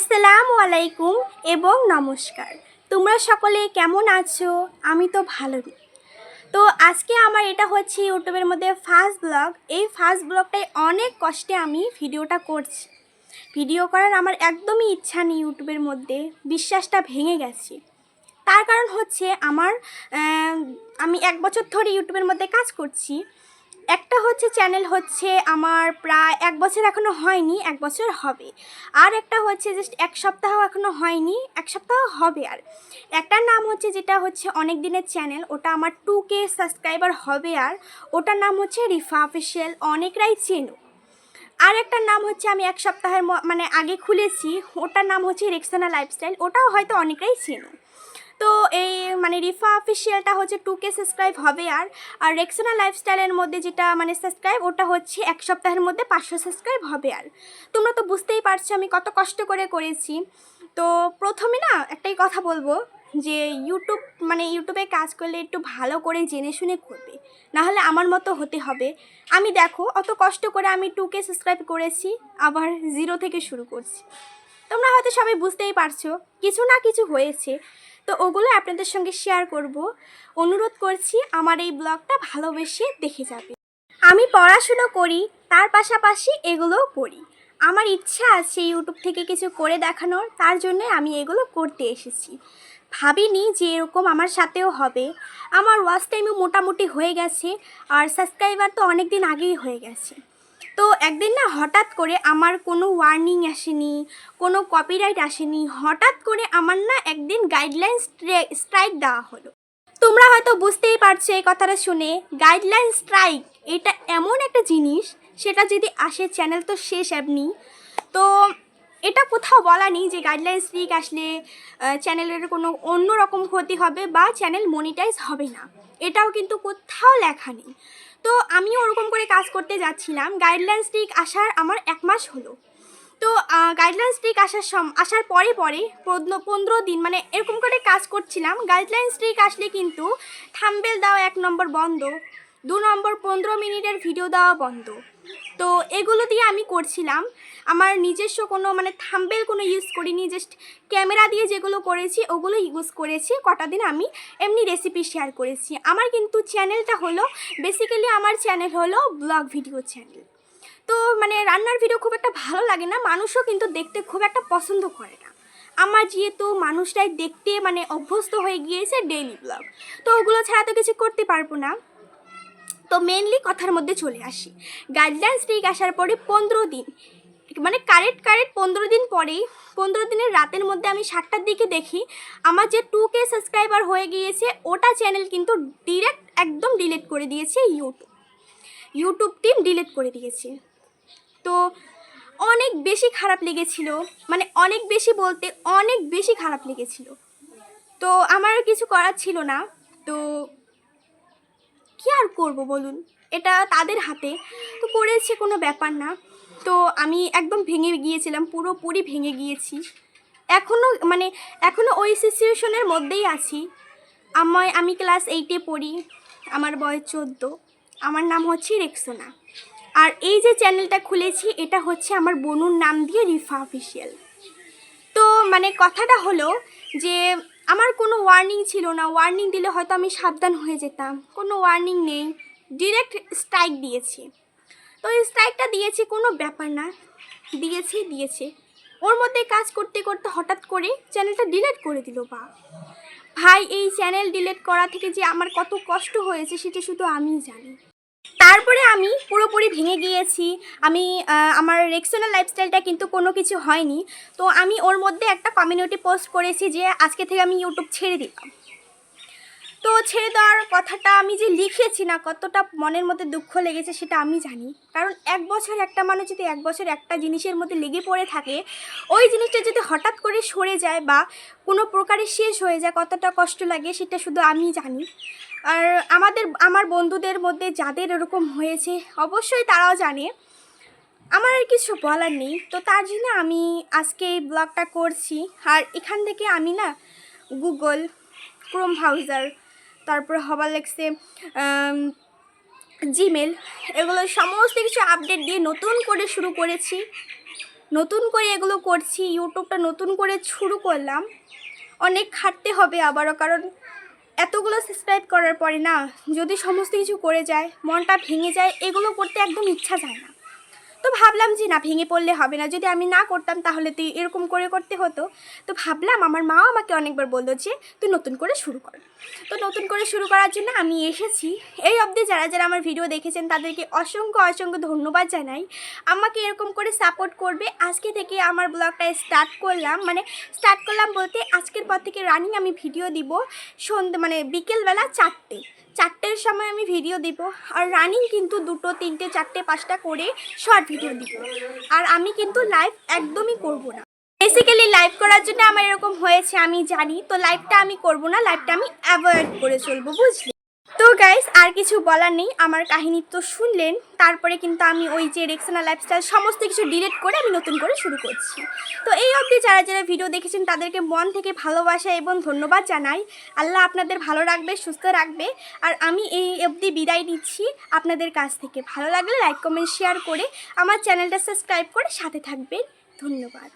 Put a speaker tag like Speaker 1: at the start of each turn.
Speaker 1: আসসালামু আলাইকুম এবং নমস্কার। তোমরা সকলে কেমন আছো? আমি তো ভালোই তো আজকে আমার এটা হচ্ছে ইউটিউবের মধ্যে ফার্স্ট ব্লগ। এই ফার্স্ট ব্লগটাই অনেক কষ্টে আমি ভিডিওটা করছি। ভিডিও করার আমার একদমই ইচ্ছা নেই ইউটিউবের মধ্যে। বিশ্বাসটা ভেঙে গেছে। তার কারণ হচ্ছে আমার আমি এক বছর ধরে ইউটিউবের মধ্যে কাজ করছি। একটা হচ্ছে চ্যানেল হচ্ছে আমার প্রায় এক বছর এখনও হয়নি, এক বছর হবে। আর একটা হচ্ছে জাস্ট এক সপ্তাহ এখনও হয়নি, এক সপ্তাহ হবে আর। একটার নাম হচ্ছে যেটা হচ্ছে অনেক দিনের চ্যানেল ওটা আমার টু কে সাবস্ক্রাইবার হবে আর। ওটার নাম হচ্ছে রিফা অফিসিয়াল, অনেকরাই চেনো। আর একটা নাম হচ্ছে আমি এক সপ্তাহের মানে আগে খুলেছি, ওটার নাম হচ্ছে রেক্সানা লাইফস্টাইল ওটাও হয়তো অনেকটাই চেনো। তো এই মানে রিফা অফিসিয়ালটা হচ্ছে টু কে সাবস্ক্রাইব হবে আর। আর রেক্সানা লাইফস্টাইলের মধ্যে যেটা মানে সাবস্ক্রাইব ওটা হচ্ছে এক সপ্তাহের মধ্যে পাঁচশো সাবস্ক্রাইব হবে আর। তোমরা তো বুঝতেই পারছ আমি কত কষ্ট করে করেছি। তো প্রথমে না একটাই কথা বলব যে ইউটিউব মানে ইউটিউবে কাজ করলে একটু ভালো করে জেনে শুনে করবে, নাহলে আমার মতো হতে হবে। আমি দেখো অত কষ্ট করে আমি টু কে সাবস্ক্রাইব করেছি, আবার জিরো থেকে শুরু করছি। তোমরা হয়তো সবাই বুঝতেই পারছ, কিছু না কিছু হয়েছে। তো ওগুলো আপনাদের সঙ্গে শেয়ার করব। অনুরোধ করছি আমার এই ব্লগটা ভালোবেসে দেখে যাবে আমি পড়াশুনো করি, তার পাশাপাশি এগুলোও করি আমার ইচ্ছা আছে ইউটিউব থেকে কিছু করে দেখানোর, তার জন্য আমি এগুলো করতে এসেছি। ভাবিনি যে এরকম আমার সাথেও হবে। আমার ওয়াচ টাইমও মোটামুটি হয়ে গেছে, আর সাবস্ক্রাইবার তো অনেক দিন আগেই হয়ে গেছে। তো একদিন না হঠাৎ করে আমার কোনো ওয়ার্নিং আসেনি, কোনো কপিরাইট আসেনি, হঠাৎ করে আমার না একদিন গাইডলাইন স্ট্রাইক দেওয়া হলো। তোমরা হয়তো বুঝতেই পারছ এই কথাটা শুনে গাইডলাইন স্ট্রাইক এটা এমন একটা জিনিস, সেটা যদি আসে চ্যানেল তো শেষ এমনি। তো এটা কোথাও বলা নেই যে গাইডলাইন স্ট্রিক আসলে চ্যানেলের কোনো অন্য রকম ক্ষতি হবে বা চ্যানেল মনিটাইজ হবে না। এটাও কিন্তু কোথাও লেখা নেই। তো আমিও ওরকম করে কাজ করতে যাচ্ছিলাম। গাইডলাইন স্টিক আসার আমার এক মাস হলো। তো গাইডলাইন স্টিক আসার সম, আসার পরে পরে পনেরো দিন মানে এরকম করে কাজ করছিলাম। গাইডলাইন স্টিক আসলে কিন্তু থাম্বেল দেওয়া এক নম্বর বন্ধ, দু নম্বর পনেরো মিনিটের ভিডিও দেওয়া বন্ধ। তো এগুলো দিয়ে আমি করছিলাম। আমার নিজস্ব কোনো মানে থাম্বেল কোনো ইউজ করিনি জাস্ট ক্যামেরা দিয়ে যেগুলো করেছি ওগুলো ইউজ করেছি। কটা দিন আমি এমনি রেসিপি শেয়ার করেছি। আমার কিন্তু চ্যানেলটা হলো বেসিক্যালি আমার চ্যানেল হলো ব্লগ ভিডিও চ্যানেল তো মানে রান্নার ভিডিও খুব একটা ভালো লাগে না, মানুষও কিন্তু দেখতে খুব একটা পছন্দ করে না। আমার যেহেতু মানুষটাই দেখতে মানে অভ্যস্ত হয়ে গিয়েছে ডেইলি ব্লগ তো ওগুলো ছাড়া তো কিছু করতে পারব না। তো মেনলি কথার মধ্যে চলে আসি। গাইডলাইন স্ট্রিক আসার পরে পনেরো দিন। মানে কারেক্ট কারেক্ট পনেরো দিন পরেই, পনেরো দিনের রাতের মধ্যে আমি সাতটার দিকে দেখি। আমার যে টু কে সাবস্ক্রাইবার হয়ে গিয়েছে, ওটা চ্যানেল কিন্তু ডিরেক্ট একদম ডিলিট করে দিয়েছে ইউটিউব ইউটিউব টিম ডিলিট করে দিয়েছে। তো অনেক বেশি খারাপ লেগেছিল মানে অনেক বেশি বলতে অনেক বেশি খারাপ লেগেছিল। তো আমার কিছু করার ছিল না। তো কি আর করব বলুন? এটা তাদের হাতে। তো করেছে কোনো ব্যাপার না। তো আমি একদম ভেঙে গিয়েছিলাম, পুরোপুরি ভেঙে গিয়েছি। এখনও মানে এখনও ওই সিচুয়েশনের মধ্যেই আছি। আমায় আমি ক্লাস এইটে পড়ি, আমার বয়স চোদ্দ। আমার নাম হচ্ছে রেক্সোনা। আর এই যে চ্যানেলটা খুলেছি, এটা হচ্ছে আমার বনুর নাম দিয়ে রিফা অফিসিয়াল তো মানে কথাটা হলো যে, আমার কোনো ওয়ার্নিং ছিল না। ওয়ার্নিং দিলে হয়তো আমি সাবধান হয়ে যেতাম। কোনো ওয়ার্নিং নেই। ডিরেক্ট স্ট্রাইক দিয়েছে। তো স্ট্রাইকটা দিয়েছে কোনো ব্যাপার না। দিয়েছে দিয়েছে। ওর মধ্যে কাজ করতে করতে হঠাৎ করে চ্যানেলটা ডিলিট করে দিল বা। ভাই, এই চ্যানেল ডিলেট করা থেকে যে আমার কত কষ্ট হয়েছে সেটা শুধু আমিই জানি। তারপরে আমি পুরোপুরি ভেঙে গিয়েছি। আমি আমার রেক্সোনাল লাইফস্টাইলটা কিন্তু কোনো কিছু হয়নি। তো আমি ওর মধ্যে একটা কমিউনিটি পোস্ট করেছি যে আজকে থেকে আমি ইউটিউব ছেড়ে দিলাম। তো ছেড়ে দেওয়ার কথাটা আমি যে লিখেছি না, কতটা মনের মধ্যে দুঃখ লেগেছে সেটা আমি জানি। কারণ এক বছর একটা মানুষ যদি এক বছর একটা জিনিসের মধ্যে লেগে পড়ে থাকে, ওই জিনিসটা যদি হঠাৎ করে সরে যায় বা কোনো প্রকারে শেষ হয়ে যায়, কতটা কষ্ট লাগে সেটা শুধু আমি জানি। আর আমাদের, আমার বন্ধুদের মধ্যে যাদের এরকম হয়েছে, অবশ্যই তারাও জানে। আমার আর কিছু বলার নেই। তো তার জন্য আমি আজকে এই ব্লগটা করছি। আর এখান থেকে আমি না গুগল ক্রোম ব্রাউজার তারপর হবার লেগছে জিমেল এগুলো সমস্ত কিছু আপডেট দিয়ে নতুন করে শুরু করেছি। নতুন করে এগুলো করছি ইউটিউবটা নতুন করে শুরু করলাম। অনেক খাটতে হবে আবারও, কারণ এতগুলো সাবস্ক্রাইব করার পরে না, যদি সমস্ত কিছু করে যায়, মনটা ভেঙে যায়, এগুলো করতে একদম ইচ্ছা যায় না। তো ভাবলাম যে না, ভেঙে পড়লে হবে না। যদি আমি না করতাম তাহলে তুই এরকম করে করতে হতো। তো ভাবলাম আমার মাও আমাকে অনেকবার বলল যে, তুই নতুন করে শুরু কর। তো নতুন করে শুরু করার জন্য আমি এসেছি। এই অবধি যারা যারা আমার ভিডিও দেখেছেন তাদেরকে অসংখ্য অসংখ্য ধন্যবাদ জানাই। আমাকে এরকম করে সাপোর্ট করবে। আজকে থেকে আমার ব্লগটা স্টার্ট করলাম। মানে স্টার্ট করলাম বলতে আজকের পর থেকে রানিং আমি ভিডিও দিব সন্ধ্যে মানে বিকেলবেলা চারটে। চারটের সময় আমি ভিডিও দিব। আর রানিং কিন্তু দুটো, তিনটে, চারটে, পাঁচটা করে শর্ট ভিডিও দিব। আর আমি কিন্তু লাইভ একদমই করব না। বেসিক্যালি লাইভ করার জন্য আমার এরকম হয়েছে, আমি জানি। তো লাইভটা আমি করব না লাইভটা আমি অ্যাভয়েড করে চলবো, বুঝলি? গাইস আর কিছু বলার নেই। আমার কাহিনী তো শুনলেন। তারপরে কিন্তু আমি ওই যে রেক্সানা লাইফস্টাইল সমস্ত কিছু ডিলিট করে আমি নতুন করে শুরু করছি। তো এই অবধি যারা যারা ভিডিও দেখেছেন, তাদেরকে মন থেকে ভালোবাসা এবং ধন্যবাদ জানাই। আল্লাহ আপনাদের ভালো রাখবে, সুস্থ রাখবে। আর আমি এই অবধি বিদায় নিচ্ছি। আপনাদের কাছ থেকে ভালো লাগলে লাইক কমেন্ট শেয়ার করে আমার চ্যানেলটা সাবস্ক্রাইব করে সাথে থাকবেন। ধন্যবাদ।